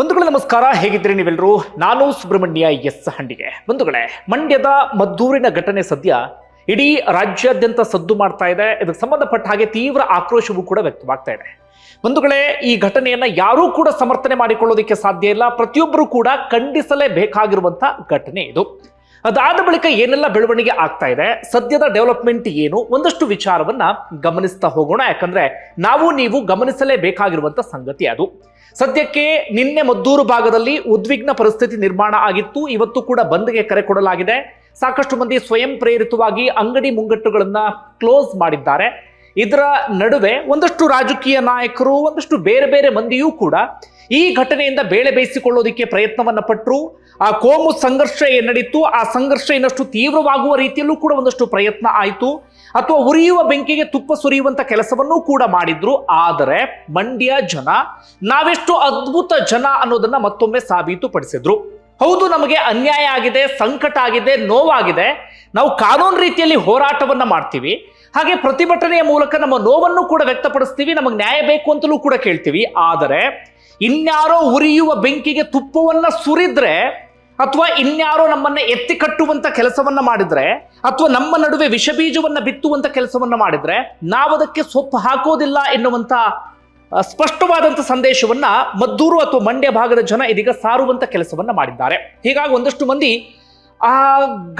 ಬಂಧುಗಳೇ ನಮಸ್ಕಾರ, ಹೇಗಿದ್ದೀರಿ ನೀವೆಲ್ಲರೂ ನಾನು ಸುಬ್ರಹ್ಮಣ್ಯ ಎಸ್ ಹಂಡಿಗೆ. ಬಂಧುಗಳೇ, ಮಂಡ್ಯದ ಮದ್ದೂರಿನ ಘಟನೆ ಸದ್ಯ ಇಡೀ ರಾಜ್ಯಾದ್ಯಂತ ಸದ್ದು ಮಾಡ್ತಾ ಇದೆ. ಇದಕ್ಕೆ ಸಂಬಂಧಪಟ್ಟ ಹಾಗೆ ತೀವ್ರ ಆಕ್ರೋಶವೂ ಕೂಡ ವ್ಯಕ್ತವಾಗ್ತಾ ಇದೆ. ಬಂಧುಗಳೇ, ಈ ಘಟನೆಯನ್ನ ಯಾರೂ ಕೂಡ ಸಮರ್ಥನೆ ಮಾಡಿಕೊಳ್ಳೋದಕ್ಕೆ ಸಾಧ್ಯ ಇಲ್ಲ. ಪ್ರತಿಯೊಬ್ಬರೂ ಕೂಡ ಖಂಡಿಸಲೇಬೇಕಾಗಿರುವಂತ ಘಟನೆ ಇದು. ಅದಾದ ಬಳಿಕ ಏನೆಲ್ಲ ಬೆಳವಣಿಗೆ ಆಗ್ತಾ ಇದೆ, ಸದ್ಯದ ಡೆವಲಪ್ಮೆಂಟ್ ಏನು, ಒಂದಷ್ಟು ವಿಚಾರವನ್ನ ಗಮನಿಸ್ತಾ ಹೋಗೋಣ. ಯಾಕಂದ್ರೆ ನಾವು ನೀವು ಗಮನಿಸಲೇಬೇಕಾಗಿರುವಂತ ಸಂಗತಿ ಅದು. ಸದ್ಯಕ್ಕೆ ನಿನ್ನೆ ಮದ್ದೂರು ಭಾಗದಲ್ಲಿ ಉದ್ವಿಗ್ನ ಪರಿಸ್ಥಿತಿ ನಿರ್ಮಾಣ ಆಗಿತ್ತು. ಇವತ್ತು ಕೂಡ ಬಂದ್ಗೆ ಕರೆ ಕೊಡಲಾಗಿದೆ. ಸಾಕಷ್ಟು ಮಂದಿ ಸ್ವಯಂ ಪ್ರೇರಿತವಾಗಿ ಅಂಗಡಿ ಮುಂಗಟ್ಟುಗಳನ್ನ ಕ್ಲೋಸ್ ಮಾಡಿದ್ದಾರೆ. ಇದರ ನಡುವೆ ಒಂದಷ್ಟು ರಾಜಕೀಯ ನಾಯಕರು, ಒಂದಷ್ಟು ಬೇರೆ ಬೇರೆ ಮಂದಿಯೂ ಕೂಡ ಈ ಘಟನೆಯಿಂದ ಬೇಳೆ ಬೇಯಿಸಿಕೊಳ್ಳೋದಕ್ಕೆ ಪ್ರಯತ್ನವನ್ನ ಪಟ್ಟರು ಆ ಕೋಮು ಸಂಘರ್ಷ ಏನ್ ನಡೀತು ಆ ಸಂಘರ್ಷ ಇನ್ನಷ್ಟು ತೀವ್ರವಾಗುವ ರೀತಿಯಲ್ಲೂ ಕೂಡ ಒಂದಷ್ಟು ಪ್ರಯತ್ನ ಆಯಿತು. ಅಥವಾ ಉರಿಯುವ ಬೆಂಕಿಗೆ ತುಪ್ಪ ಸುರಿಯುವಂತ ಕೆಲಸವನ್ನೂ ಕೂಡ ಮಾಡಿದ್ರು. ಆದರೆ ಮಂಡ್ಯ ಜನ ನಾವೆಷ್ಟು ಅದ್ಭುತ ಜನ ಅನ್ನೋದನ್ನ ಮತ್ತೊಮ್ಮೆ ಸಾಬೀತುಪಡಿಸಿದ್ರು. ಹೌದು, ನಮಗೆ ಅನ್ಯಾಯ ಆಗಿದೆ, ಸಂಕಟ ಆಗಿದೆ, ನೋವಾಗಿದೆ. ನಾವು ಕಾನೂನು ರೀತಿಯಲ್ಲಿ ಹೋರಾಟವನ್ನ ಮಾಡ್ತೀವಿ. ಹಾಗೆ ಪ್ರತಿಭಟನೆಯ ಮೂಲಕ ನಮ್ಮ ನೋವನ್ನು ಕೂಡ ವ್ಯಕ್ತಪಡಿಸ್ತೀವಿ, ನಮಗೆ ನ್ಯಾಯ ಬೇಕು ಅಂತಲೂ ಕೂಡ ಕೇಳ್ತೀವಿ. ಆದರೆ ಇನ್ಯಾರೋ ಉರಿಯುವ ಬೆಂಕಿಗೆ ತುಪ್ಪವನ್ನ ಸುರಿದ್ರೆ ಅಥವಾ ಇನ್ಯಾರೋ ನಮ್ಮನ್ನ ಎತ್ತಿ ಕಟ್ಟುವಂತ ಕೆಲಸವನ್ನ ಮಾಡಿದ್ರೆ ಅಥವಾ ನಮ್ಮ ನಡುವೆ ವಿಷಬೀಜವನ್ನ ಬಿತ್ತುವಂತ ಕೆಲಸವನ್ನ ಮಾಡಿದ್ರೆ ನಾವದಕ್ಕೆ ಸೊಪ್ಪು ಹಾಕೋದಿಲ್ಲ ಎನ್ನುವಂತ ಸ್ಪಷ್ಟವಾದಂತ ಸಂದೇಶವನ್ನ ಮದ್ದೂರು ಅಥವಾ ಮಂಡ್ಯ ಭಾಗದ ಜನ ಇದೀಗ ಸಾರುವಂತ ಕೆಲಸವನ್ನ ಮಾಡಿದ್ದಾರೆ. ಹೀಗಾಗಿ ಒಂದಷ್ಟು ಮಂದಿ ಆ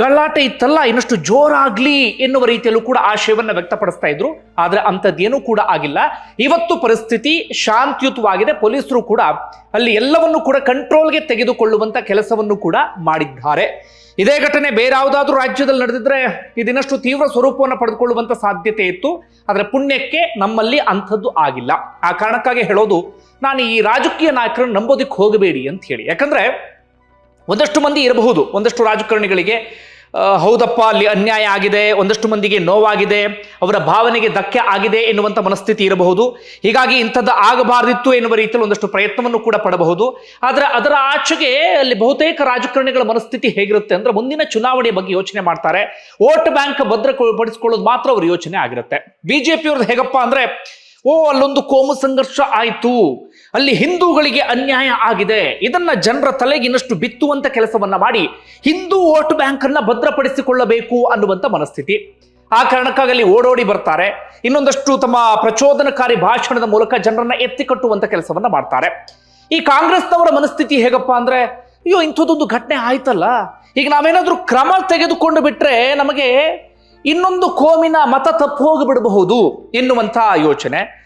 ಗಲಾಟೆ ಇತ್ತಲ್ಲ, ಇನ್ನಷ್ಟು ಜೋರಾಗ್ಲಿ ಎನ್ನುವ ರೀತಿಯಲ್ಲೂ ಕೂಡ ಆಶಯವನ್ನ ವ್ಯಕ್ತಪಡಿಸ್ತಾ ಇದ್ರು. ಆದ್ರೆ ಅಂಥದ್ದೇನೂ ಕೂಡ ಆಗಿಲ್ಲ. ಇವತ್ತು ಪರಿಸ್ಥಿತಿ ಶಾಂತಿಯುತವಾಗಿದೆ. ಪೊಲೀಸರು ಕೂಡ ಅಲ್ಲಿ ಎಲ್ಲವನ್ನು ಕೂಡ ಕಂಟ್ರೋಲ್ಗೆ ತೆಗೆದುಕೊಳ್ಳುವಂತ ಕೆಲಸವನ್ನು ಕೂಡ ಮಾಡಿದ್ದಾರೆ. ಇದೇ ಘಟನೆ ಬೇರೆ ಯಾವುದಾದ್ರೂ ರಾಜ್ಯದಲ್ಲಿ ನಡೆದಿದ್ರೆ ಇದಿನ್ನಷ್ಟು ತೀವ್ರ ಸ್ವರೂಪವನ್ನು ಪಡೆದುಕೊಳ್ಳುವಂತ ಸಾಧ್ಯತೆ ಇತ್ತು. ಆದರೆ ಪುಣ್ಯಕ್ಕೆ ನಮ್ಮಲ್ಲಿ ಅಂಥದ್ದು ಆಗಿಲ್ಲ. ಆ ಕಾರಣಕ್ಕಾಗಿ ಹೇಳೋದು, ನಾನು ಈ ರಾಜಕೀಯ ನಾಯಕರನ್ನು ನಂಬೋದಿಕ್ಕೆ ಹೋಗಬೇಡಿ ಅಂತ ಹೇಳಿ. ಯಾಕಂದ್ರೆ ಒಂದಷ್ಟು ಮಂದಿ ಇರಬಹುದು. ಒಂದಷ್ಟು ರಾಜಕಾರಣಿಗಳಿಗೆ ಹೌದಪ್ಪ, ಅಲ್ಲಿ ಅನ್ಯಾಯ ಆಗಿದೆ, ಒಂದಷ್ಟು ಮಂದಿಗೆ ನೋವಾಗಿದೆ, ಅವರ ಭಾವನೆಗೆ ಧಕ್ಕೆ ಆಗಿದೆ ಎನ್ನುವಂಥ ಮನಸ್ಥಿತಿ ಇರಬಹುದು. ಹೀಗಾಗಿ ಇಂಥದ್ದು ಆಗಬಾರದಿತ್ತು ಎನ್ನುವ ರೀತಿಯಲ್ಲಿ ಒಂದಷ್ಟು ಪ್ರಯತ್ನವನ್ನು ಕೂಡ ಪಡಬಹುದು. ಆದರೆ ಅದರ ಆಚೆಗೆ ಅಲ್ಲಿ ಬಹುತೇಕ ರಾಜಕಾರಣಿಗಳ ಮನಸ್ಥಿತಿ ಹೇಗಿರುತ್ತೆ ಅಂದ್ರೆ ಮುಂದಿನ ಚುನಾವಣೆ ಬಗ್ಗೆ ಯೋಚನೆ ಮಾಡ್ತಾರೆ. ವೋಟ್ ಬ್ಯಾಂಕ್ ಭದ್ರಪಡಿಸಿಕೊಳ್ಳೋದು ಮಾತ್ರ ಅವ್ರ ಯೋಚನೆ ಆಗಿರುತ್ತೆ. ಬಿಜೆಪಿ ಪಿಯವ್ರದ್ದು ಹೇಗಪ್ಪ ಅಂದ್ರೆ ಓ, ಅಲ್ಲೊಂದು ಕೋಮು ಸಂಘರ್ಷ ಆಯಿತು. ಅಲ್ಲಿ ಹಿಂದೂಗಳಿಗೆ ಅನ್ಯಾಯ ಆಗಿದೆ. ಇದನ್ನ ಜನರ ತಲೆಗೆ ಇನ್ನಷ್ಟು ಬಿತ್ತುವಂತ ಕೆಲಸವನ್ನ ಮಾಡಿ ಹಿಂದೂ ವೋಟ್ ಬ್ಯಾಂಕ್ ಅನ್ನ ಭದ್ರಪಡಿಸಿಕೊಳ್ಳಬೇಕು ಅನ್ನುವಂತ ಮನಸ್ಥಿತಿ. ಆ ಕಾರಣಕ್ಕಾಗಿ ಓಡೋಡಿ ಬರ್ತಾರೆ. ಇನ್ನೊಂದಷ್ಟು ತಮ್ಮ ಪ್ರಚೋದನಕಾರಿ ಭಾಷಣದ ಮೂಲಕ ಜನರನ್ನ ಎತ್ತಿ ಕಟ್ಟುವಂತ ಕೆಲಸವನ್ನ ಮಾಡ್ತಾರೆ. ಈ ಕಾಂಗ್ರೆಸ್ನವರ ಮನಸ್ಥಿತಿ ಹೇಗಪ್ಪ ಅಂದ್ರೆ, ಅಯ್ಯೋ, ಇಂಥದ್ದೊಂದು ಘಟನೆ ಆಯ್ತಲ್ಲ. ಈಗ ನಾವೇನಾದ್ರೂ ಕ್ರಮ ತೆಗೆದುಕೊಂಡು ಬಿಟ್ರೆ ನಮಗೆ ಇನ್ನೊಂದು ಕೋಮಿನ ಮತ ತಪ್ಪು ಹೋಗಿಬಿಡಬಹುದು ಎನ್ನುವಂತಹ ಯೋಚನೆ.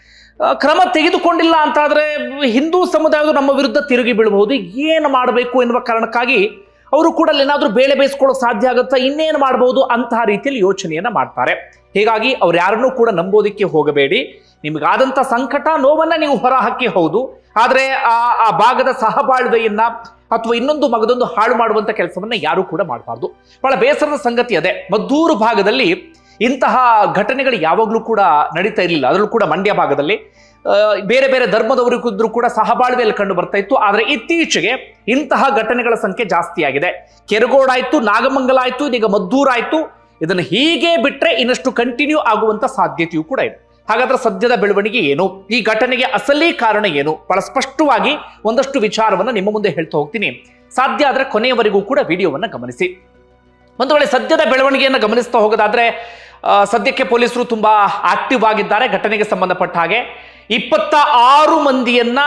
ಕ್ರಮ ತೆಗೆದುಕೊಂಡಿಲ್ಲ ಅಂತಾದರೆ ಹಿಂದೂ ಸಮುದಾಯದ ನಮ್ಮ ವಿರುದ್ಧ ತಿರುಗಿ ಬೀಳಬಹುದು. ಏನು ಮಾಡಬೇಕು ಎನ್ನುವ ಕಾರಣಕ್ಕಾಗಿ ಅವರು ಕೂಡ ಏನಾದ್ರೂ ಬೇಳೆ ಬೇಯಿಸ್ಕೊಳ್ಳೋಕೆ ಸಾಧ್ಯ ಆಗುತ್ತಾ, ಇನ್ನೇನು ಮಾಡಬಹುದು ಅಂತಹ ರೀತಿಯಲ್ಲಿ ಯೋಚನೆಯನ್ನು ಮಾಡ್ತಾರೆ. ಹೀಗಾಗಿ ಅವ್ರು ಯಾರನ್ನೂ ಕೂಡ ನಂಬೋದಕ್ಕೆ ಹೋಗಬೇಡಿ. ನಿಮಗಾದಂಥ ಸಂಕಟ, ನೋವನ್ನ ನೀವು ಹೊರಹಾಕಿ ಹೌದು. ಆದರೆ ಆ ಆ ಭಾಗದ ಸಹಬಾಳ್ವೆಯನ್ನ ಅಥವಾ ಇನ್ನೊಂದು ಮಗದೊಂದು ಹಾಳು ಮಾಡುವಂತ ಕೆಲಸವನ್ನ ಯಾರು ಕೂಡ ಮಾಡಬಾರ್ದು. ಬಹಳ ಬೇಸರದ ಸಂಗತಿ ಅದೇ. ಮದ್ದೂರು ಭಾಗದಲ್ಲಿ ಇಂತಹ ಘಟನೆಗಳು ಯಾವಾಗಲೂ ಕೂಡ ನಡೀತಾ ಇರಲಿಲ್ಲ. ಅದರಲ್ಲೂ ಕೂಡ ಮಂಡ್ಯ ಭಾಗದಲ್ಲಿ. ಬೇರೆ ಬೇರೆ ಧರ್ಮದವರಿಗೂ ಕೂಡ ಸಹಬಾಳ್ವೆಯಲ್ಲಿ ಕಂಡು ಬರ್ತಾ ಇತ್ತು. ಆದರೆ ಇತ್ತೀಚೆಗೆ ಇಂತಹ ಘಟನೆಗಳ ಸಂಖ್ಯೆ ಜಾಸ್ತಿ ಆಗಿದೆ. ಕೆರಗೋಡಾಯ್ತು ನಾಗಮಂಗಲ ಆಯ್ತು, ಇದೀಗ ಮದ್ದೂರಾಯ್ತು ಇದನ್ನು ಹೀಗೆ ಬಿಟ್ಟರೆ ಇನ್ನಷ್ಟು ಕಂಟಿನ್ಯೂ ಆಗುವಂತ ಸಾಧ್ಯತೆಯೂ ಕೂಡ ಇದೆ. ಹಾಗಾದ್ರೆ ಸದ್ಯದ ಬೆಳವಣಿಗೆ ಏನು? ಈ ಘಟನೆಗೆ ಅಸಲಿ ಕಾರಣ ಏನು? ಬಹಳ ಸ್ಪಷ್ಟವಾಗಿ ಒಂದಷ್ಟು ವಿಚಾರವನ್ನು ನಿಮ್ಮ ಮುಂದೆ ಹೇಳ್ತಾ ಹೋಗ್ತೀನಿ. ಸಾಧ್ಯ ಆದರೆ ಕೊನೆಯವರೆಗೂ ಕೂಡ ವಿಡಿಯೋವನ್ನು ಗಮನಿಸಿ. ಒಂದು ವೇಳೆ ಸದ್ಯದ ಬೆಳವಣಿಗೆಯನ್ನು ಗಮನಿಸ್ತಾ ಹೋಗೋದಾದ್ರೆ ಸದ್ಯಕ್ಕೆ ಪೊಲೀಸರು ತುಂಬಾ ಆಕ್ಟಿವ್ ಆಗಿದ್ದಾರೆ ಘಟನೆಗೆ ಸಂಬಂಧಪಟ್ಟ ಹಾಗೆ. ಇಪ್ಪತ್ತ ಆರು ಮಂದಿಯನ್ನ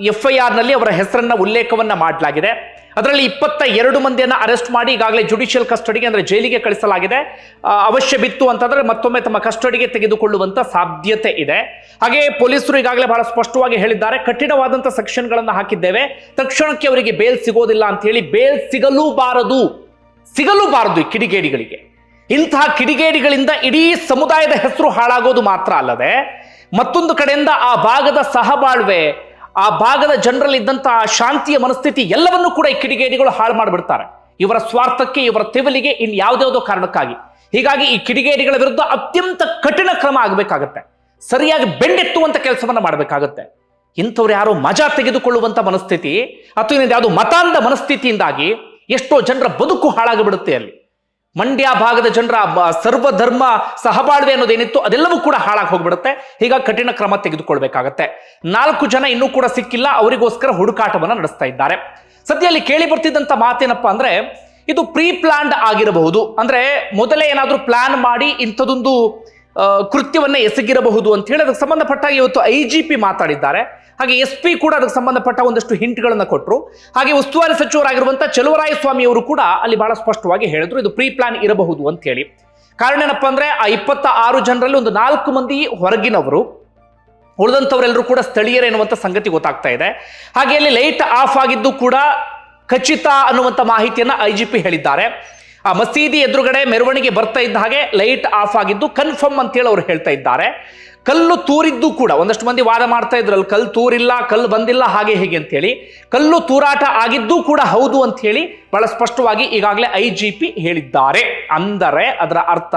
ಎಫ್ ಐ ನಲ್ಲಿ ಅವರ ಹೆಸರನ್ನ ಉಲ್ಲೇಖವನ್ನ ಮಾಡಲಾಗಿದೆ. ಅದರಲ್ಲಿ ಇಪ್ಪತ್ತ ಎರಡು ಮಂದಿಯನ್ನ ಅರೆಸ್ಟ್ ಮಾಡಿ ಈಗಾಗಲೇ ಜುಡಿಷಿಯಲ್ ಕಸ್ಟಡಿಗೆ ಅಂದ್ರೆ ಜೈಲಿಗೆ ಕಳಿಸಲಾಗಿದೆ. ಅವಶ್ಯ ಬಿತ್ತು ಅಂತಂದ್ರೆ ಮತ್ತೊಮ್ಮೆ ತಮ್ಮ ಕಸ್ಟಡಿಗೆ ತೆಗೆದುಕೊಳ್ಳುವಂತ ಸಾಧ್ಯತೆ ಇದೆ. ಹಾಗೆ ಪೊಲೀಸರು ಈಗಾಗಲೇ ಬಹಳ ಸ್ಪಷ್ಟವಾಗಿ ಹೇಳಿದ್ದಾರೆ, ಕಠಿಣವಾದಂತ ಸೆಕ್ಷನ್ಗಳನ್ನು ಹಾಕಿದ್ದೇವೆ. ತಕ್ಷಣಕ್ಕೆ ಅವರಿಗೆ ಬೇಲ್ ಸಿಗೋದಿಲ್ಲ ಅಂತ ಹೇಳಿ ಬೇಲ್ ಸಿಗಲೂಬಾರದು. ಸಿಗಲೂಬಾರದು ಕಿಡಿಗೇಡಿಗಳಿಗೆ. ಇಂತಹ ಕಿಡಿಗೇಡಿಗಳಿಂದ ಇಡೀ ಸಮುದಾಯದ ಹೆಸರು ಹಾಳಾಗೋದು ಮಾತ್ರ ಅಲ್ಲದೆ ಮತ್ತೊಂದು ಕಡೆಯಿಂದ ಆ ಭಾಗದ ಸಹಬಾಳ್ವೆ, ಆ ಭಾಗದ ಜನರಲ್ಲಿ ಇದ್ದಂತಹ ಶಾಂತಿಯ ಮನಸ್ಥಿತಿ ಎಲ್ಲವನ್ನೂ ಕೂಡ ಈ ಕಿಡಿಗೇಡಿಗಳು ಹಾಳು ಮಾಡಿಬಿಡ್ತಾರೆ. ಇವರ ಸ್ವಾರ್ಥಕ್ಕೆ, ಇವರ ತೆವಲಿಗೆ ಇನ್ ಯಾವುದ್ಯಾವುದೋ ಕಾರಣಕ್ಕಾಗಿ. ಹೀಗಾಗಿ ಈ ಕಿಡಿಗೇಡಿಗಳ ವಿರುದ್ಧ ಅತ್ಯಂತ ಕಠಿಣ ಕ್ರಮ ಆಗಬೇಕಾಗತ್ತೆ. ಸರಿಯಾಗಿ ಬೆಂಡೆತ್ತುವಂತ ಕೆಲಸವನ್ನು ಮಾಡಬೇಕಾಗತ್ತೆ. ಇಂಥವ್ರು ಯಾರೋ ಮಜಾ ತೆಗೆದುಕೊಳ್ಳುವಂಥ ಮನಸ್ಥಿತಿ ಅಥವಾ ಯಾವುದೋ ಮತಾಂಧ ಮನಸ್ಥಿತಿಯಿಂದಾಗಿ ಎಷ್ಟೋ ಜನರ ಬದುಕು ಹಾಳಾಗಿಬಿಡುತ್ತೆ ಅಲ್ಲಿ. ಮಂಡ್ಯ ಭಾಗದ ಜನರ ಸರ್ವಧರ್ಮ ಸಹಬಾಳ್ವೆ ಅನ್ನೋದೇನಿತ್ತು ಅದೆಲ್ಲವೂ ಕೂಡ ಹಾಳಾಗಿ ಹೋಗ್ಬಿಡುತ್ತೆ. ಹೀಗಾಗಿ ಕಠಿಣ ಕ್ರಮ ತೆಗೆದುಕೊಳ್ಬೇಕಾಗತ್ತೆ. ನಾಲ್ಕು ಜನ ಇನ್ನೂ ಕೂಡ ಸಿಕ್ಕಿಲ್ಲ, ಅವರಿಗೋಸ್ಕರ ಹುಡುಕಾಟವನ್ನು ನಡೆಸ್ತಾ ಇದ್ದಾರೆ. ಸದ್ಯ ಅಲ್ಲಿ ಕೇಳಿ ಬರ್ತಿದ್ದಂತ ಮಾತೇನಪ್ಪ ಅಂದ್ರೆ, ಇದು ಪ್ರೀ ಪ್ಲಾನ್ಡ್ ಆಗಿರಬಹುದು. ಅಂದ್ರೆ ಮೊದಲೇ ಏನಾದ್ರೂ ಪ್ಲಾನ್ ಮಾಡಿ ಇಂಥದೊಂದು ಕೃತ್ಯವನ್ನೇ ಎಸಗಿರಬಹುದು ಅಂತ ಹೇಳಿ, ಅದಕ್ಕೆ ಸಂಬಂಧಪಟ್ಟಾಗಿ ಇವತ್ತು ಐ ಮಾತಾಡಿದ್ದಾರೆ. ಹಾಗೆ ಎಸ್ ಪಿ ಕೂಡ ಅದಕ್ಕೆ ಸಂಬಂಧಪಟ್ಟ ಒಂದಷ್ಟು ಹಿಂಟ್ಗಳನ್ನು ಕೊಟ್ಟರು ಹಾಗೆ ಉಸ್ತುವಾರಿ ಸಚಿವರಾಗಿರುವಂಥ ಚಲುವರಾಯ ಸ್ವಾಮಿ ಅವರು ಕೂಡ ಅಲ್ಲಿ ಬಹಳ ಸ್ಪಷ್ಟವಾಗಿ ಹೇಳಿದ್ರು, ಇದು ಪ್ರೀ ಪ್ಲಾನ್ ಇರಬಹುದು ಅಂತ ಹೇಳಿ ಕಾರಣ ಏನಪ್ಪ ಅಂದ್ರೆ, ಆ ಇಪ್ಪತ್ತ ಆರು ಜನರಲ್ಲಿ ಒಂದು ನಾಲ್ಕು ಮಂದಿ ಹೊರಗಿನವರು, ಉಳಿದಂಥವರೆಲ್ಲರೂ ಕೂಡ ಸ್ಥಳೀಯರೇ ಎನ್ನುವಂಥ ಸಂಗತಿ ಗೊತ್ತಾಗ್ತಾ ಇದೆ. ಹಾಗೆ ಅಲ್ಲಿ ಲೈಟ್ ಆಫ್ ಆಗಿದ್ದು ಕೂಡ ಖಚಿತ ಅನ್ನುವಂಥ ಮಾಹಿತಿಯನ್ನ ಐ ಜಿ ಪಿ ಹೇಳಿದ್ದಾರೆ. ಆ ಮಸೀದಿ ಎದುರುಗಡೆ ಮೆರವಣಿಗೆ ಬರ್ತಾ ಇದ್ದ ಹಾಗೆ ಲೈಟ್ ಆಫ್ ಆಗಿದ್ದು ಕನ್ಫರ್ಮ್ ಅಂತೇಳಿ ಅವರು ಹೇಳ್ತಾ ಇದ್ದಾರೆ. ಕಲ್ಲು ತೂರಿದ್ದು ಕೂಡ, ಒಂದಷ್ಟು ಮಂದಿ ವಾದ ಮಾಡ್ತಾ ಇದ್ರು ಅಲ್ಲಿ, ಕಲ್ಲು ತೂರಿಲ್ಲ, ಕಲ್ಲು ಬಂದಿಲ್ಲ, ಹಾಗೆ ಹೇಗೆ ಅಂತೇಳಿ. ಕಲ್ಲು ತೂರಾಟ ಆಗಿದ್ದೂ ಕೂಡ ಹೌದು ಅಂತ ಹೇಳಿ ಬಹಳ ಸ್ಪಷ್ಟವಾಗಿ ಈಗಾಗಲೇ ಐ ಜಿ ಪಿ ಹೇಳಿದ್ದಾರೆ. ಅಂದರೆ ಅದರ ಅರ್ಥ,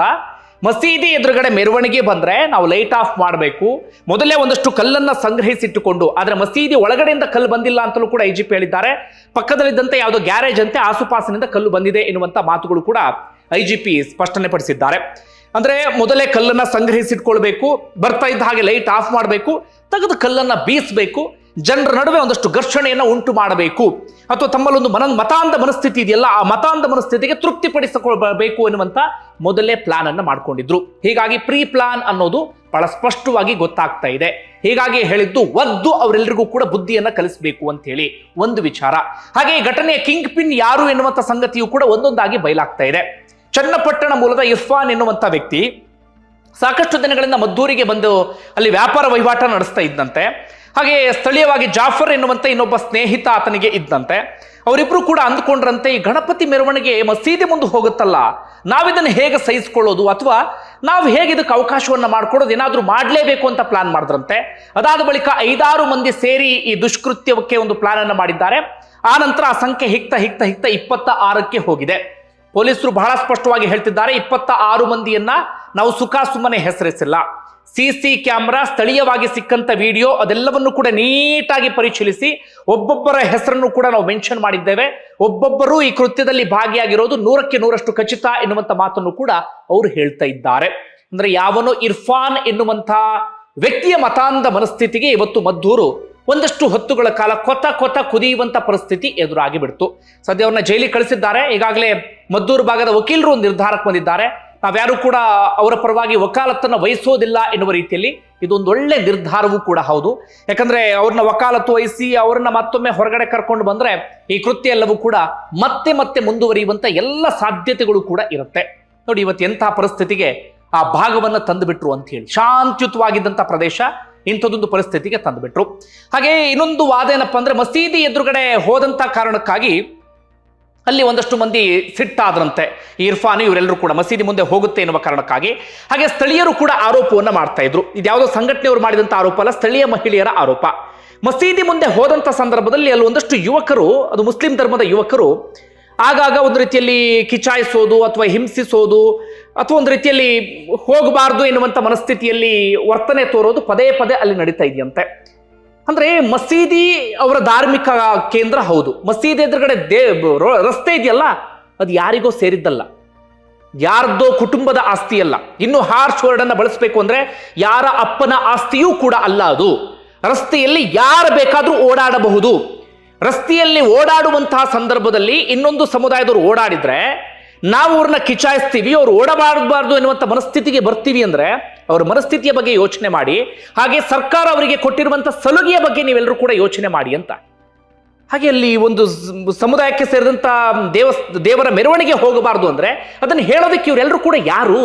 ಮಸೀದಿ ಎದುರುಗಡೆ ಮೆರವಣಿಗೆ ಬಂದ್ರೆ ನಾವು ಲೈಟ್ ಆಫ್ ಮಾಡಬೇಕು. ಮೊದಲೇ ಒಂದಷ್ಟು ಕಲ್ಲನ್ನ ಸಂಗ್ರಹಿಸಿಟ್ಟುಕೊಂಡು, ಆದರೆ ಮಸೀದಿ ಒಳಗಡೆಯಿಂದ ಕಲ್ಲು ಬಂದಿಲ್ಲ ಅಂತಲೂ ಕೂಡ ಐ ಜಿ ಪಿ ಹೇಳಿದ್ದಾರೆ. ಪಕ್ಕದಲ್ಲಿದ್ದಂತೆ ಯಾವುದೋ ಗ್ಯಾರೇಜ್ ಅಂತೆ, ಆಸುಪಾಸಿನಿಂದ ಕಲ್ಲು ಬಂದಿದೆ ಎನ್ನುವಂಥ ಮಾತುಗಳು ಕೂಡ ಐ ಜಿ ಪಿ ಸ್ಪಷ್ಟನೆ ಪಡಿಸಿದ್ದಾರೆ. ಅಂದ್ರೆ ಮೊದಲೇ ಕಲ್ಲನ್ನ ಸಂಗ್ರಹಿಸಿಟ್ಕೊಳ್ಬೇಕು, ಬರ್ತಾ ಇದ್ದ ಹಾಗೆ ಲೈಟ್ ಆಫ್ ಮಾಡಬೇಕು, ತೆಗೆದು ಕಲ್ಲನ್ನ ಬೀಸಬೇಕು, ಜನರ ನಡುವೆ ಒಂದಷ್ಟು ಘರ್ಷಣೆಯನ್ನ ಉಂಟು ಮಾಡಬೇಕು. ಅಥವಾ ತಮ್ಮಲ್ಲೊಂದು ಮನ ಮತಾಂಧ ಮನಸ್ಥಿತಿ ಇದೆಯಲ್ಲ, ಆ ಮತಾಂಧ ಮನಸ್ಥಿತಿಗೆ ತೃಪ್ತಿಪಡಿಸಿಕೊಳ್ಬೇಕು ಎನ್ನುವಂತ ಮೊದಲೇ ಪ್ಲಾನ್ ಅನ್ನು ಮಾಡ್ಕೊಂಡಿದ್ರು. ಹೀಗಾಗಿ ಪ್ರೀ ಪ್ಲಾನ್ ಅನ್ನೋದು ಬಹಳ ಸ್ಪಷ್ಟವಾಗಿ ಗೊತ್ತಾಗ್ತಾ ಇದೆ. ಹೀಗಾಗಿ ಹೇಳಿದ್ದು, ಒದ್ದು ಅವರೆಲ್ಲರಿಗೂ ಕೂಡ ಬುದ್ಧಿಯನ್ನ ಕಲಿಸಬೇಕು ಅಂತ ಹೇಳಿ ಒಂದು ವಿಚಾರ. ಹಾಗೆ ಈ ಘಟನೆಯ ಕಿಂಗ್ ಪಿನ್ ಯಾರು ಎನ್ನುವಂತ ಸಂಗತಿಯು ಕೂಡ ಒಂದೊಂದಾಗಿ ಬಯಲಾಗ್ತಾ ಇದೆ. ಚನ್ನಪಟ್ಟಣ ಮೂಲದ ಇರ್ಫಾನ್ ಎನ್ನುವಂಥ ವ್ಯಕ್ತಿ ಸಾಕಷ್ಟು ದಿನಗಳಿಂದ ಮದ್ದೂರಿಗೆ ಬಂದು ಅಲ್ಲಿ ವ್ಯಾಪಾರ ವಹಿವಾಟ ನಡೆಸ್ತಾ ಇದ್ದಂತೆ. ಹಾಗೆ ಸ್ಥಳೀಯವಾಗಿ ಜಾಫರ್ ಎನ್ನುವಂತ ಇನ್ನೊಬ್ಬ ಸ್ನೇಹಿತ ಆತನಿಗೆ ಇದ್ದಂತೆ. ಅವರಿಬ್ಬರು ಕೂಡ ಅಂದ್ಕೊಂಡ್ರಂತೆ, ಈ ಗಣಪತಿ ಮೆರವಣಿಗೆ ಮಸೀದಿ ಮುಂದೆ ಹೋಗುತ್ತಲ್ಲ, ನಾವಿದನ್ನು ಹೇಗೆ ಸಹಿಸ್ಕೊಳ್ಳೋದು ಅಥವಾ ನಾವು ಹೇಗೆ ಇದಕ್ಕೆ ಅವಕಾಶವನ್ನು ಮಾಡ್ಕೊಡೋದು, ಏನಾದರೂ ಮಾಡಲೇಬೇಕು ಅಂತ ಪ್ಲಾನ್ ಮಾಡಿದ್ರಂತೆ. ಅದಾದ ಬಳಿಕ ಐದಾರು ಮಂದಿ ಸೇರಿ ಈ ದುಷ್ಕೃತ್ಯಕ್ಕೆ ಒಂದು ಪ್ಲಾನ್ ಅನ್ನು ಮಾಡಿದ್ದಾರೆ. ಆ ನಂತರ ಆ ಸಂಖ್ಯೆ ಹಿಕ್ತ ಹಿಕ್ತ ಹಿಕ್ತ ಇಪ್ಪತ್ತ ಆರಕ್ಕೆ ಹೋಗಿದೆ. ಪೊಲೀಸರು ಬಹಳ ಸ್ಪಷ್ಟವಾಗಿ ಹೇಳ್ತಿದ್ದಾರೆ, ಇಪ್ಪತ್ತ ಆರು ಮಂದಿಯನ್ನ ನಾವು ಸುಖ ಸುಮ್ಮನೆ ಹೆಸರಿಸಿಲ್ಲ. ಸಿ ಸಿ ಕ್ಯಾಮ್ರಾ ಸ್ಥಳೀಯವಾಗಿ ಸಿಕ್ಕಂತ ವಿಡಿಯೋ ಅದೆಲ್ಲವನ್ನು ಕೂಡ ನೀಟಾಗಿ ಪರಿಶೀಲಿಸಿ, ಒಬ್ಬೊಬ್ಬರ ಹೆಸರನ್ನು ಕೂಡ ನಾವು ಮೆನ್ಷನ್ ಮಾಡಿದ್ದೇವೆ. ಒಬ್ಬೊಬ್ಬರು ಈ ಕೃತ್ಯದಲ್ಲಿ ಭಾಗಿಯಾಗಿರೋದು ನೂರಕ್ಕೆ ನೂರಷ್ಟು ಖಚಿತ ಎನ್ನುವಂತ ಮಾತನ್ನು ಕೂಡ ಅವರು ಹೇಳ್ತಾ ಇದ್ದಾರೆ. ಅಂದ್ರೆ ಯಾವನು ಇರ್ಫಾನ್ ಎನ್ನುವಂತ ವ್ಯಕ್ತಿಯ ಮತಾಂಧ ಮನಸ್ಥಿತಿಗೆ ಇವತ್ತು ಮದ್ದೂರು ಒಂದಷ್ಟು ಹೊತ್ತುಗಳ ಕಾಲ ಕೊತ ಕೊತ ಕುದಿಯುವಂಥ ಪರಿಸ್ಥಿತಿ ಎದುರಾಗಿ ಬಿಡ್ತು. ಸದ್ಯ ಅವ್ರನ್ನ ಜೈಲಿ ಕಳಿಸಿದ್ದಾರೆ. ಈಗಾಗಲೇ ಮದ್ದೂರು ಭಾಗದ ವಕೀಲರು ನಿರ್ಧಾರಕ್ಕೆ ಬಂದಿದ್ದಾರೆ. ನಾವ್ಯಾರು ಕೂಡ ಅವರ ಪರವಾಗಿ ವಕಾಲತ್ತನ್ನು ವಹಿಸೋದಿಲ್ಲ ಎನ್ನುವ ರೀತಿಯಲ್ಲಿ ಇದೊಂದು ಒಳ್ಳೆ ನಿರ್ಧಾರವೂ ಕೂಡ ಹೌದು. ಯಾಕಂದ್ರೆ ಅವ್ರನ್ನ ವಕಾಲತ್ತು ವಹಿಸಿ ಅವ್ರನ್ನ ಮತ್ತೊಮ್ಮೆ ಹೊರಗಡೆ ಕರ್ಕೊಂಡು ಬಂದ್ರೆ ಈ ಕೃತ್ಯ ಎಲ್ಲವೂ ಕೂಡ ಮತ್ತೆ ಮತ್ತೆ ಮುಂದುವರಿಯುವಂತ ಎಲ್ಲ ಸಾಧ್ಯತೆಗಳು ಕೂಡ ಇರುತ್ತೆ. ನೋಡಿ ಇವತ್ತು ಎಂತಹ ಪರಿಸ್ಥಿತಿಗೆ ಆ ಭಾಗವನ್ನು ತಂದುಬಿಟ್ರು ಅಂತ ಹೇಳಿ. ಶಾಂತಿಯುತವಾಗಿದ್ದಂಥ ಪ್ರದೇಶ. ಇಂಥದ್ದೊಂದು ಪರಿಸ್ಥಿತಿಗೆ ತಂದುಬಿಟ್ರು. ಹಾಗೆ ಇನ್ನೊಂದು ವಾದ ಏನಪ್ಪ ಅಂದ್ರೆ ಮಸೀದಿ ಎದುರುಗಡೆ ಹೋದಂತ ಕಾರಣಕ್ಕಾಗಿ ಅಲ್ಲಿ ಒಂದಷ್ಟು ಮಂದಿ ಸಿಟ್ಟಾದ್ರಂತೆ. ಇರ್ಫಾನ್ ಇವರೆಲ್ಲರೂ ಕೂಡ ಮಸೀದಿ ಮುಂದೆ ಹೋಗುತ್ತೆ ಎನ್ನುವ ಕಾರಣಕ್ಕಾಗಿ. ಹಾಗೆ ಸ್ಥಳೀಯರು ಕೂಡ ಆರೋಪವನ್ನು ಮಾಡ್ತಾ ಇದ್ರು. ಇದ್ಯಾವುದೋ ಸಂಘಟನೆಯವರು ಮಾಡಿದಂತ ಆರೋಪ ಅಲ್ಲ, ಸ್ಥಳೀಯ ಮಹಿಳೆಯರ ಆರೋಪ. ಮಸೀದಿ ಮುಂದೆ ಹೋದಂತ ಸಂದರ್ಭದಲ್ಲಿ ಅಲ್ಲಿ ಒಂದಷ್ಟು ಯುವಕರು, ಅದು ಮುಸ್ಲಿಂ ಧರ್ಮದ ಯುವಕರು, ಆಗಾಗ ಒಂದು ರೀತಿಯಲ್ಲಿ ಕಿಚಾಯಿಸೋದು ಅಥವಾ ಹಿಂಸಿಸೋದು ಅಥವಾ ಒಂದು ರೀತಿಯಲ್ಲಿ ಹೋಗಬಾರ್ದು ಎನ್ನುವಂಥ ಮನಸ್ಥಿತಿಯಲ್ಲಿ ವರ್ತನೆ ತೋರೋದು ಪದೇ ಪದೇ ಅಲ್ಲಿ ನಡೀತಾ ಇದೆಯಂತೆ. ಅಂದ್ರೆ ಮಸೀದಿ ಅವರ ಧಾರ್ಮಿಕ ಕೇಂದ್ರ ಹೌದು. ಮಸೀದಿ ಎದುರುಗಡೆ ದೇ ರಸ್ತೆ ಇದೆಯಲ್ಲ, ಅದು ಯಾರಿಗೋ ಸೇರಿದ್ದಲ್ಲ. ಯಾರ್ದೋ ಕುಟುಂಬದ ಆಸ್ತಿ ಅಲ್ಲ. ಇನ್ನು ಹಾರ್ಶ್ ವರ್ಡ್ ಅನ್ನ ಬಳಸಬೇಕು ಅಂದ್ರೆ ಯಾರ ಅಪ್ಪನ ಆಸ್ತಿಯೂ ಕೂಡ ಅಲ್ಲ ಅದು. ರಸ್ತೆಯಲ್ಲಿ ಯಾರು ಬೇಕಾದರೂ ಓಡಾಡಬಹುದು. ರಸ್ತೆಯಲ್ಲಿ ಓಡಾಡುವಂತಹ ಸಂದರ್ಭದಲ್ಲಿ ಇನ್ನೊಂದು ಸಮುದಾಯದವರು ಓಡಾಡಿದ್ರೆ ನಾವು ಅವ್ರನ್ನ ಕಿಚಾಯಿಸ್ತೀವಿ, ಅವ್ರು ಓಡಬಾರಬಾರ್ದು ಎನ್ನುವಂಥ ಮನಸ್ಥಿತಿಗೆ ಬರ್ತೀವಿ ಅಂದರೆ ಅವ್ರ ಮನಸ್ಥಿತಿಯ ಬಗ್ಗೆ ಯೋಚನೆ ಮಾಡಿ, ಹಾಗೆ ಸರ್ಕಾರ ಅವರಿಗೆ ಕೊಟ್ಟಿರುವಂಥ ಸಲುಗೆಯ ಬಗ್ಗೆ ನೀವೆಲ್ಲರೂ ಕೂಡ ಯೋಚನೆ ಮಾಡಿ ಅಂತ. ಹಾಗೆ ಅಲ್ಲಿ ಒಂದು ಸಮುದಾಯಕ್ಕೆ ಸೇರಿದಂಥ ದೇವ ದೇವರ ಮೆರವಣಿಗೆ ಹೋಗಬಾರ್ದು ಅಂದರೆ ಅದನ್ನು ಹೇಳೋದಕ್ಕೆ ಇವರೆಲ್ಲರೂ ಕೂಡ ಯಾರು?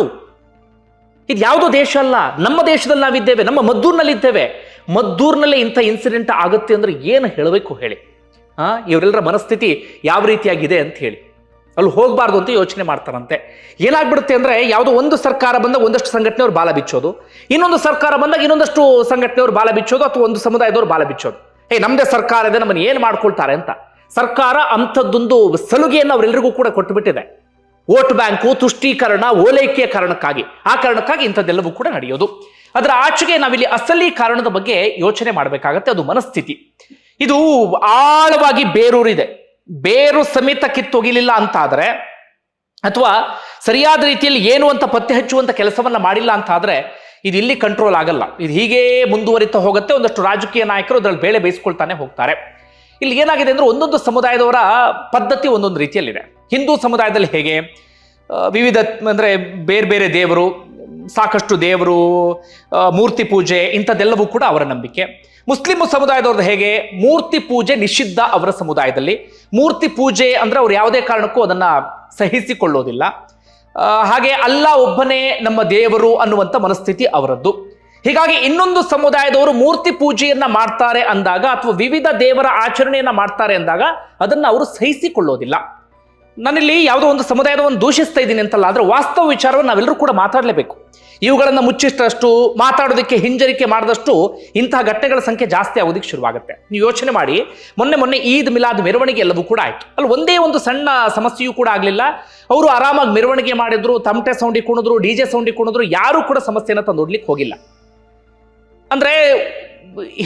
ಇದು ಯಾವುದೋ ದೇಶ ಅಲ್ಲ, ನಮ್ಮ ದೇಶದಲ್ಲಿ ನಾವಿದ್ದೇವೆ, ನಮ್ಮ ಮದ್ದೂರಿನಲ್ಲಿದ್ದೇವೆ. ಮದ್ದೂರಿನಲ್ಲೇ ಇಂಥ ಇನ್ಸಿಡೆಂಟ್ ಆಗುತ್ತೆ ಅಂದರೆ ಏನು ಹೇಳಬೇಕು ಹೇಳಿ? ಹಾಂ ಇವರೆಲ್ಲರ ಮನಸ್ಥಿತಿ ಯಾವ ರೀತಿಯಾಗಿದೆ ಅಂತ ಹೇಳಿ. ಅಲ್ಲಿ ಹೋಗಬಾರ್ದು ಅಂತ ಯೋಚನೆ ಮಾಡ್ತಾರಂತೆ. ಏನಾಗ್ಬಿಡುತ್ತೆ ಅಂದರೆ ಯಾವುದೋ ಒಂದು ಸರ್ಕಾರ ಬಂದಾಗ ಒಂದಷ್ಟು ಸಂಘಟನೆಯವರು ಬಾಲ ಬಿಚ್ಚೋದು. ಇನ್ನೊಂದು ಸರ್ಕಾರ ಬಂದಾಗ ಇನ್ನೊಂದಷ್ಟು ಸಂಘಟನೆಯವರು ಬಾಲ ಬಿಚ್ಚೋದು ಅಥವಾ ಒಂದು ಸಮುದಾಯದವರು ಬಾಲ ಬಿಚ್ಚೋದು. ಏ ನಮ್ಮದೇ ಸರ್ಕಾರ ಇದೆ, ನಮ್ಮನ್ನು ಏನು ಮಾಡ್ಕೊಳ್ತಾರೆ ಅಂತ. ಸರ್ಕಾರ ಅಂಥದ್ದೊಂದು ಸಲುಗೆಯನ್ನು ಅವರೆಲ್ಲರಿಗೂ ಕೂಡ ಕೊಟ್ಟುಬಿಟ್ಟಿದೆ. ವೋಟ್ ಬ್ಯಾಂಕು, ತುಷ್ಟೀಕರಣ ಓಲೈಕೆಯ ಕಾರಣಕ್ಕಾಗಿ. ಆ ಕಾರಣಕ್ಕಾಗಿ ಇಂಥದ್ದೆಲ್ಲವೂ ಕೂಡ ನಡೆಯೋದು. ಅದರ ಆಚೆಗೆ ನಾವಿಲ್ಲಿ ಅಸಲಿ ಕಾರಣದ ಬಗ್ಗೆ ಯೋಚನೆ ಮಾಡಬೇಕಾಗತ್ತೆ. ಅದು ಮನಸ್ಥಿತಿ. ಇದು ಆಳವಾಗಿ ಬೇರೂರಿದೆ. ಬೇರು ಸಮೇತ ಕಿತ್ತೊಗಿಲಿಲ್ಲ ಅಂತ ಆದ್ರೆ ಅಥವಾ ಸರಿಯಾದ ರೀತಿಯಲ್ಲಿ ಏನು ಅಂತ ಪತ್ತೆ ಹಚ್ಚುವಂತ ಕೆಲಸವನ್ನ ಮಾಡಿಲ್ಲ ಅಂತ ಆದ್ರೆ ಇದು ಇಲ್ಲಿ ಕಂಟ್ರೋಲ್ ಆಗಲ್ಲ. ಇದು ಹೀಗೆ ಮುಂದುವರಿತಾ ಹೋಗುತ್ತೆ, ಒಂದಷ್ಟು ರಾಜಕೀಯ ನಾಯಕರು ಅದರಲ್ಲಿ ಬೇಳೆ ಬೇಯಿಸ್ಕೊಳ್ತಾನೆ ಹೋಗ್ತಾರೆ. ಇಲ್ಲಿ ಏನಾಗಿದೆ ಅಂದ್ರೆ ಒಂದೊಂದು ಸಮುದಾಯದವರ ಪದ್ಧತಿ ಒಂದೊಂದು ರೀತಿಯಲ್ಲಿದೆ. ಹಿಂದೂ ಸಮುದಾಯದಲ್ಲಿ ಹೇಗೆ? ವಿವಿಧ ಅಂದ್ರೆ ಬೇರೆ ಬೇರೆ ದೇವರು, ಸಾಕಷ್ಟು ದೇವರು ಮೂರ್ತಿ ಪೂಜೆ, ಇಂಥದ್ದೆಲ್ಲವೂ ಕೂಡ ಅವರ ನಂಬಿಕೆ. ಮುಸ್ಲಿಂ ಸಮುದಾಯದವ್ರದ್ದು ಹೇಗೆ? ಮೂರ್ತಿ ಪೂಜೆ ನಿಷಿದ್ಧ ಅವರ ಸಮುದಾಯದಲ್ಲಿ. ಮೂರ್ತಿ ಪೂಜೆ ಅಂದ್ರೆ ಅವ್ರು ಯಾವುದೇ ಕಾರಣಕ್ಕೂ ಅದನ್ನ ಸಹಿಸಿಕೊಳ್ಳೋದಿಲ್ಲ. ಹಾಗೆ ಅಲ್ಲ ಒಬ್ಬನೇ ನಮ್ಮ ದೇವರು ಅನ್ನುವಂಥ ಮನಸ್ಥಿತಿ ಅವರದ್ದು. ಹೀಗಾಗಿ ಇನ್ನೊಂದು ಸಮುದಾಯದವರು ಮೂರ್ತಿ ಪೂಜೆಯನ್ನ ಮಾಡ್ತಾರೆ ಅಂದಾಗ ಅಥವಾ ವಿವಿಧ ದೇವರ ಆಚರಣೆಯನ್ನ ಮಾಡ್ತಾರೆ ಅಂದಾಗ ಅದನ್ನ ಅವರು ಸಹಿಸಿಕೊಳ್ಳೋದಿಲ್ಲ. ನಾನಿಲ್ಲಿ ಯಾವುದೋ ಒಂದು ಸಮುದಾಯದ ಒಂದು ದೂಷಿಸ್ತಾ ಇದ್ದೀನಿ ಅಂತಲ್ಲ, ಆದರೆ ವಾಸ್ತವ ವಿಚಾರವನ್ನು ನಾವೆಲ್ಲರೂ ಕೂಡ ಮಾತಾಡಲೇಬೇಕು. ಇವುಗಳನ್ನು ಮುಚ್ಚಿಟ್ಟಷ್ಟು ಮಾತಾಡೋದಕ್ಕೆ ಹಿಂಜರಿಕೆ ಮಾಡಿದಷ್ಟು ಇಂತಹ ಘಟನೆಗಳ ಸಂಖ್ಯೆ ಜಾಸ್ತಿ ಆಗೋದಕ್ಕೆ ಶುರುವಾಗುತ್ತೆ. ನೀವು ಯೋಚನೆ ಮಾಡಿ, ಮೊನ್ನೆ ಮೊನ್ನೆ ಈದ್ ಮಿಲಾದ್ ಮೆರವಣಿಗೆ ಎಲ್ಲವೂ ಕೂಡ ಆಯಿತು. ಅಲ್ಲಿ ಒಂದೇ ಒಂದು ಸಣ್ಣ ಸಮಸ್ಯೆಯೂ ಕೂಡ ಆಗಲಿಲ್ಲ. ಅವರು ಆರಾಮಾಗಿ ಮೆರವಣಿಗೆ ಮಾಡಿದ್ರು, ತಮಟೆ ಸೌಂಡಿ ಕುಣಿದ್ರು, ಡಿ ಜೆ ಸೌಂಡಿ ಕುಣಿದ್ರು, ಯಾರು ಕೂಡ ಸಮಸ್ಯೆಯನ್ನು ತಂದೊಡ್ಲಿಕ್ಕೆ ಹೋಗಿಲ್ಲ. ಅಂದರೆ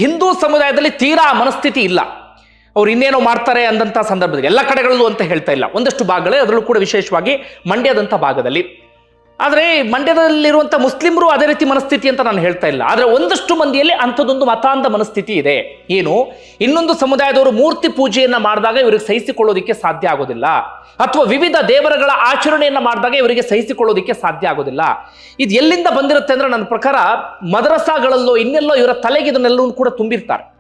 ಹಿಂದೂ ಸಮುದಾಯದಲ್ಲಿ ತೀರಾ ಮನಸ್ಥಿತಿ ಇಲ್ಲ. ಅವ್ರು ಇನ್ನೇನೋ ಮಾಡ್ತಾರೆ ಅಂದಂಥ ಸಂದರ್ಭದಲ್ಲಿ ಎಲ್ಲ ಕಡೆಗಳಲ್ಲೂ ಅಂತ ಹೇಳ್ತಾ ಇಲ್ಲ. ಒಂದಷ್ಟು ಭಾಗಗಳೇ, ಅದರಲ್ಲೂ ಕೂಡ ವಿಶೇಷವಾಗಿ ಮಂಡ್ಯದಂಥ ಭಾಗದಲ್ಲಿ. ಆದರೆ ಮಂಡ್ಯದಲ್ಲಿರುವಂಥ ಮುಸ್ಲಿಮರು ಅದೇ ರೀತಿ ಮನಸ್ಥಿತಿ ಅಂತ ನಾನು ಹೇಳ್ತಾ ಇಲ್ಲ. ಆದರೆ ಒಂದಷ್ಟು ಮಂದಿಯಲ್ಲಿ ಅಂಥದ್ದೊಂದು ಮತಾಂಧ ಮನಸ್ಥಿತಿ ಇದೆ. ಏನು? ಇನ್ನೊಂದು ಸಮುದಾಯದವರು ಮೂರ್ತಿ ಪೂಜೆಯನ್ನು ಮಾಡಿದಾಗ ಇವರಿಗೆ ಸಹಿಸಿಕೊಳ್ಳೋದಕ್ಕೆ ಸಾಧ್ಯ ಆಗೋದಿಲ್ಲ. ಅಥವಾ ವಿವಿಧ ದೇವರಗಳ ಆಚರಣೆಯನ್ನು ಮಾಡಿದಾಗ ಇವರಿಗೆ ಸಹಿಸಿಕೊಳ್ಳೋದಕ್ಕೆ ಸಾಧ್ಯ ಆಗೋದಿಲ್ಲ. ಇದು ಎಲ್ಲಿಂದ ಬಂದಿರುತ್ತೆ ಅಂದ್ರೆ ನನ್ನ ಪ್ರಕಾರ ಮದರಸಾಗಳಲ್ಲೋ ಇನ್ನೆಲ್ಲೋ ಇವರ ತಲೆಗೆ ಇದನ್ನೆಲ್ಲವೂ ಕೂಡ ತುಂಬಿರ್ತಾರೆ.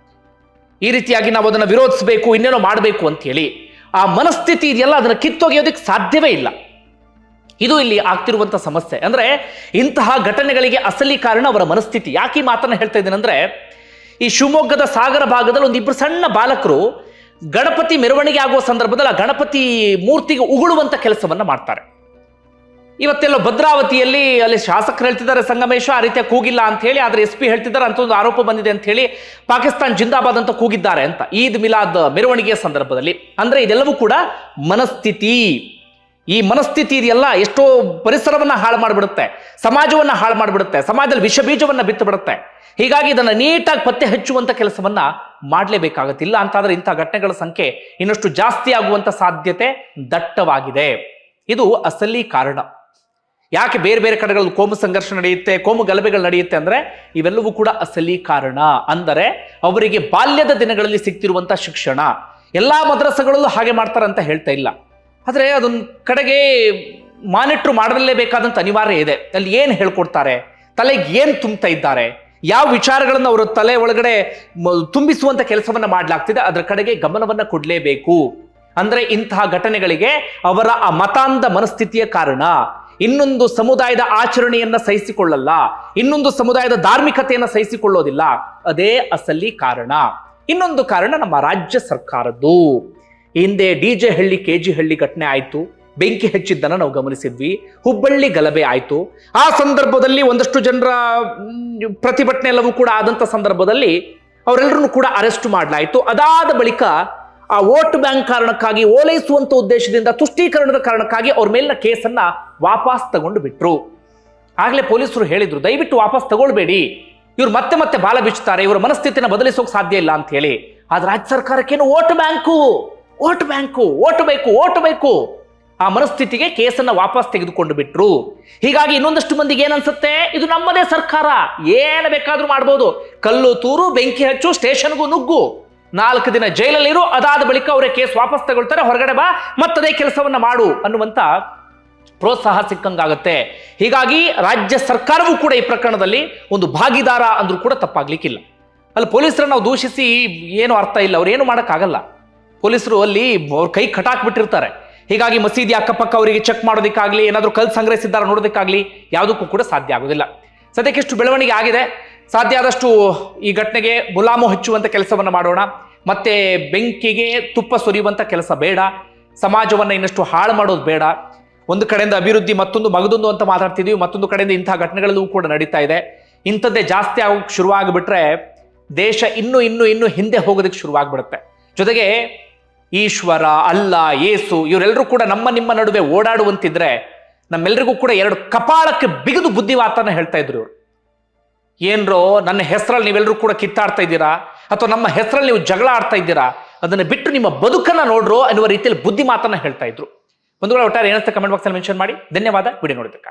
ಈ ರೀತಿಯಾಗಿ ನಾವು ಅದನ್ನು ವಿರೋಧಿಸಬೇಕು, ಇನ್ನೇನೋ ಮಾಡಬೇಕು ಅಂತ ಹೇಳಿ ಆ ಮನಸ್ಥಿತಿ ಇದೆಯಲ್ಲ, ಅದನ್ನು ಕಿತ್ತೊಗೆಯೋದಕ್ಕೆ ಸಾಧ್ಯವೇ ಇಲ್ಲ. ಇದು ಇಲ್ಲಿ ಆಗ್ತಿರುವಂಥ ಸಮಸ್ಯೆ. ಅಂದರೆ ಇಂತಹ ಘಟನೆಗಳಿಗೆ ಅಸಲಿ ಕಾರಣ ಅವರ ಮನಸ್ಥಿತಿ. ಯಾಕೆ ಈ ಮಾತನ್ನು ಹೇಳ್ತಾ ಇದ್ದೇನೆ ಅಂದ್ರೆ, ಈ ಶಿವಮೊಗ್ಗದ ಸಾಗರ ಭಾಗದಲ್ಲಿ ಒಂದಿಬ್ಬರು ಸಣ್ಣ ಬಾಲಕರು ಗಣಪತಿ ಮೆರವಣಿಗೆ ಆಗುವ ಸಂದರ್ಭದಲ್ಲಿ ಆ ಗಣಪತಿ ಮೂರ್ತಿಗೆ ಉಗುಳುವಂಥ ಕೆಲಸವನ್ನು ಮಾಡ್ತಾರೆ. ಇವತ್ತೆಲ್ಲೋ ಭದ್ರಾವತಿಯಲ್ಲಿ ಅಲ್ಲಿ ಶಾಸಕರು ಹೇಳ್ತಿದ್ದಾರೆ ಸಂಗಮೇಶ, ಆ ರೀತಿಯ ಕೂಗಿಲ್ಲ ಅಂತ ಹೇಳಿ, ಆದ್ರೆ ಎಸ್ ಪಿ ಹೇಳ್ತಿದ್ದಾರೆ ಅಂತ ಒಂದು ಆರೋಪ ಬಂದಿದೆ ಅಂತ ಹೇಳಿ ಪಾಕಿಸ್ತಾನ್ ಜಿಂದಾಬಾದ್ ಅಂತ ಕೂಗಿದ್ದಾರೆ ಅಂತ ಈದ್ ಮಿಲಾದ್ ಮೆರವಣಿಗೆಯ ಸಂದರ್ಭದಲ್ಲಿ. ಅಂದ್ರೆ ಇದೆಲ್ಲವೂ ಕೂಡ ಮನಸ್ಥಿತಿ. ಈ ಮನಸ್ಥಿತಿ ಇದೆಯಲ್ಲ, ಎಷ್ಟೋ ಪರಿಸರವನ್ನ ಹಾಳು ಮಾಡಿಬಿಡುತ್ತೆ, ಸಮಾಜವನ್ನ ಹಾಳು ಮಾಡಿಬಿಡುತ್ತೆ, ಸಮಾಜದಲ್ಲಿ ವಿಷ ಬೀಜವನ್ನ ಬಿತ್ತು ಬಿಡುತ್ತೆ ಹೀಗಾಗಿ ಇದನ್ನು ನೀಟಾಗಿ ಪತ್ತೆ ಹಚ್ಚುವಂತ ಕೆಲಸವನ್ನ ಮಾಡಲೇಬೇಕಾಗುತ್ತೆ ಇಲ್ಲ ಅಂತಾದ್ರೆ ಇಂಥ ಘಟನೆಗಳ ಸಂಖ್ಯೆ ಇನ್ನಷ್ಟು ಜಾಸ್ತಿ ಆಗುವಂತ ಸಾಧ್ಯತೆ ದಟ್ಟವಾಗಿದೆ. ಇದು ಅಸಲಿ ಕಾರಣ. ಯಾಕೆ ಬೇರೆ ಬೇರೆ ಕಡೆಗಳಲ್ಲಿ ಕೋಮು ಸಂಘರ್ಷ ನಡೆಯುತ್ತೆ, ಕೋಮು ಗಲಭೆಗಳು ನಡೆಯುತ್ತೆ ಅಂದರೆ ಇವೆಲ್ಲವೂ ಕೂಡ ಅಸಲಿ ಕಾರಣ ಅಂದರೆ ಅವರಿಗೆ ಬಾಲ್ಯದ ದಿನಗಳಲ್ಲಿ ಸಿಗ್ತಿರುವಂಥ ಶಿಕ್ಷಣ. ಎಲ್ಲ ಮದ್ರಸಗಳಲ್ಲೂ ಹಾಗೆ ಮಾಡ್ತಾರೆ ಅಂತ ಹೇಳ್ತಾ ಇಲ್ಲ. ಆದರೆ ಅದೊಂದು ಕಡೆಗೆ ಮಾನಿಟ್ರ್ ಮಾಡಲೇಬೇಕಾದಂಥ ಅನಿವಾರ್ಯ ಇದೆ. ಅಲ್ಲಿ ಏನು ಹೇಳ್ಕೊಡ್ತಾರೆ? ತಲೆಗೆ ಏನು ತುಂಬ್ತಾ ಇದ್ದಾರೆ? ಯಾವ ವಿಚಾರಗಳನ್ನು ಅವರ ತಲೆ ಒಳಗಡೆ ತುಂಬಿಸುವಂಥ ಕೆಲಸವನ್ನು ಕೆಲಸವನ್ನ ಮಾಡಲಾಗ್ತಿದೆ, ಅದರ ಕಡೆಗೆ ಗಮನವನ್ನು ಕೊಡಲೇಬೇಕು. ಅಂದರೆ ಇಂತಹ ಘಟನೆಗಳಿಗೆ ಅವರ ಆ ಮತಾಂಧ ಮನಸ್ಥಿತಿಯ ಕಾರಣ. ಇನ್ನೊಂದು ಸಮುದಾಯದ ಆಚರಣೆಯನ್ನ ಸಹಿಸಿಕೊಳ್ಳಲ್ಲ, ಇನ್ನೊಂದು ಸಮುದಾಯದ ಧಾರ್ಮಿಕತೆಯನ್ನ ಸಹಿಸಿಕೊಳ್ಳೋದಿಲ್ಲ. ಅದೇ ಅಸಲಿ ಕಾರಣ. ಇನ್ನೊಂದು ಕಾರಣ ನಮ್ಮ ರಾಜ್ಯ ಸರ್ಕಾರದ್ದು. ಹಿಂದೆ D J Halli K G Halli ಘಟನೆ ಆಯಿತು. ಬೆಂಕಿ ಹೆಚ್ಚಿದ್ದನ್ನು ನಾವು ಗಮನಿಸಿದ್ವಿ. ಹುಬ್ಬಳ್ಳಿ ಗಲಭೆ ಆಯಿತು. ಆ ಸಂದರ್ಭದಲ್ಲಿ ಒಂದಷ್ಟು ಜನರ ಪ್ರತಿಭಟನೆ ಎಲ್ಲವೂ ಕೂಡ ಆದಂತ ಸಂದರ್ಭದಲ್ಲಿ ಅವರೆಲ್ಲರನ್ನು ಕೂಡ ಅರೆಸ್ಟ್ ಮಾಡಲಾಯಿತು. ಅದಾದ ಬಳಿಕ ಆ ವೋಟ್ ಬ್ಯಾಂಕ್ ಕಾರಣಕ್ಕಾಗಿ ಓಲೈಸುವಂತ ಉದ್ದೇಶದಿಂದ ತುಷ್ಟೀಕರಣದ ಕಾರಣಕ್ಕಾಗಿ ಅವ್ರ ಮೇಲಿನ ಕೇಸನ್ನ ವಾಪಸ್ ತಗೊಂಡು ಬಿಟ್ರು. ಆಗ್ಲೇ ಪೊಲೀಸರು ಹೇಳಿದ್ರು, ದಯವಿಟ್ಟು ವಾಪಸ್ ತಗೊಳ್ಬೇಡಿ. ಇವ್ರು ಮತ್ತೆ ಮತ್ತೆ ಬಾಲ ಬಿಚ್ಚುತ್ತಾರೆ, ಇವರ ಮನಸ್ಥಿತಿನ ಬದಲಿಸೋಕೆ ಸಾಧ್ಯ ಇಲ್ಲ ಅಂತ ಹೇಳಿ. ಆದ್ರೆ ರಾಜ್ಯ ಸರ್ಕಾರಕ್ಕೇನು vote bank? Vote bank vote ಬೇಕು ಓಟ್ ಬೇಕು. ಆ ಮನಸ್ಥಿತಿಗೆ ಕೇಸನ್ನ ವಾಪಸ್ ತೆಗೆದುಕೊಂಡು ಬಿಟ್ರು. ಹೀಗಾಗಿ ಇನ್ನೊಂದಷ್ಟು ಮಂದಿಗೆ ಏನನ್ಸುತ್ತೆ? ಇದು ನಮ್ಮದೇ ಸರ್ಕಾರ. ಏನು ಬೇಕಾದ್ರೂ ಮಾಡ್ಬೋದು. ಕಲ್ಲು ತೂರು, ಬೆಂಕಿ ಹಚ್ಚು, ಸ್ಟೇಷನ್ಗೂ ನುಗ್ಗು. ನಾಲ್ಕು ದಿನ ಜೈಲಲ್ಲಿರು, ಅದಾದ ಬಳಿಕ ಅವರೇ ಕೇಸ್ ವಾಪಸ್ ತಗೊಳ್ತಾರೆ, ಹೊರಗಡೆ ಬಾ, ಮತ್ತದೇ ಕೆಲಸವನ್ನ ಮಾಡು ಅನ್ನುವಂತ ಪ್ರೋತ್ಸಾಹ ಸಿಕ್ಕಂಗಾಗತ್ತೆ. ಹೀಗಾಗಿ ರಾಜ್ಯ ಸರ್ಕಾರವೂ ಕೂಡ ಈ ಪ್ರಕರಣದಲ್ಲಿ ಒಂದು ಭಾಗಿದಾರ ಅಂದ್ರೂ ಕೂಡ ತಪ್ಪಾಗ್ಲಿಕ್ಕಿಲ್ಲ. ಅಲ್ಲಿ ಪೊಲೀಸರನ್ನ ನಾವು ದೂಷಿಸಿ ಏನು ಅರ್ಥ ಇಲ್ಲ, ಅವ್ರು ಏನು ಮಾಡೋಕ್ಕಾಗಲ್ಲ. ಪೊಲೀಸರು ಅಲ್ಲಿ ಅವ್ರ ಕೈ ಕಟಾಕ್ ಬಿಟ್ಟಿರ್ತಾರೆ ಹೀಗಾಗಿ ಮಸೀದಿ ಅಕ್ಕಪಕ್ಕ ಅವರಿಗೆ ಚೆಕ್ ಮಾಡೋದಕ್ಕಾಗ್ಲಿ, ಏನಾದರೂ ಕಲ್ ಸಂಗ್ರಹಿಸಿದ್ದಾರೆ ನೋಡೋದಕ್ಕಾಗ್ಲಿ, ಯಾವುದಕ್ಕೂ ಕೂಡ ಸಾಧ್ಯ ಆಗೋದಿಲ್ಲ. ಸದ್ಯಕ್ಕೆ ಇಷ್ಟು ಬೆಳವಣಿಗೆ ಆಗಿದೆ. ಸಾಧ್ಯ ಆದಷ್ಟು ಈ ಘಟನೆಗೆ ಮುಲಾಮು ಹಚ್ಚುವಂಥ ಕೆಲಸವನ್ನು ಮಾಡೋಣ. ಮತ್ತೆ ಬೆಂಕಿಗೆ ತುಪ್ಪ ಸುರಿಯುವಂಥ ಕೆಲಸ ಬೇಡ. ಸಮಾಜವನ್ನು ಇನ್ನಷ್ಟು ಹಾಳು ಮಾಡೋದು ಬೇಡ. ಒಂದು ಕಡೆಯಿಂದ ಅಭಿವೃದ್ಧಿ, ಮತ್ತೊಂದು ಮಗದೊಂದು ಅಂತ ಮಾತಾಡ್ತಿದ್ವಿ. ಮತ್ತೊಂದು ಕಡೆಯಿಂದ ಇಂತಹ ಘಟನೆಗಳಲ್ಲೂ ಕೂಡ ನಡೀತಾ ಇದೆ. ಇಂಥದ್ದೇ ಜಾಸ್ತಿ ಆಗೋಕ್ಕೆ ಶುರುವಾಗಿಬಿಟ್ರೆ ದೇಶ ಇನ್ನೂ ಇನ್ನೂ ಇನ್ನೂ ಹಿಂದೆ ಹೋಗೋದಕ್ಕೆ ಶುರುವಾಗಿಬಿಡುತ್ತೆ. ಜೊತೆಗೆ ಈಶ್ವರ, ಅಲ್ಲ, ಏಸು ಇವರೆಲ್ಲರೂ ಕೂಡ ನಮ್ಮ ನಿಮ್ಮ ನಡುವೆ ಓಡಾಡುವಂತಿದ್ರೆ ನಮ್ಮೆಲ್ಲರಿಗೂ ಕೂಡ ಎರಡು ಕಪಾಳಕ್ಕೆ ಬಿಗಿದು ಬುದ್ಧಿವಾತನ ಹೇಳ್ತಾ ಇದ್ರು ಇವರು. ಏನ್ರೋ ನನ್ನ ಹೆಸರಲ್ಲಿ ನೀವೆಲ್ಲರೂ ಕೂಡ ಕಿತ್ತಾಡ್ತಾ ಇದ್ದೀರಾ? ಅಥವಾ ನಮ್ಮ ಹೆಸರಲ್ಲಿ ನೀವು ಜಗಳ ಆಡ್ತಾ ಇದ್ದೀರಾ? ಅದನ್ನು ಬಿಟ್ಟು ನಿಮ್ಮ ಬದುಕನ್ನ ನೋಡ್ರೋ ಅನ್ನುವ ರೀತಿಯಲ್ಲಿ ಬುದ್ಧಿ ಮಾತನ್ನ ಹೇಳ್ತಾ ಇದ್ರು. ಒಂದು ಒಟ್ಟಾರೆ ಏನಂತ ಕಮೆಂಟ್ ಬಾಕ್ಸ್ ಅಲ್ಲಿ ಮೆನ್ಷನ್ ಮಾಡಿ. ಧನ್ಯವಾದ. ವಿಡಿಯೋ ನೋಡೋದಕ್ಕಾಗಿ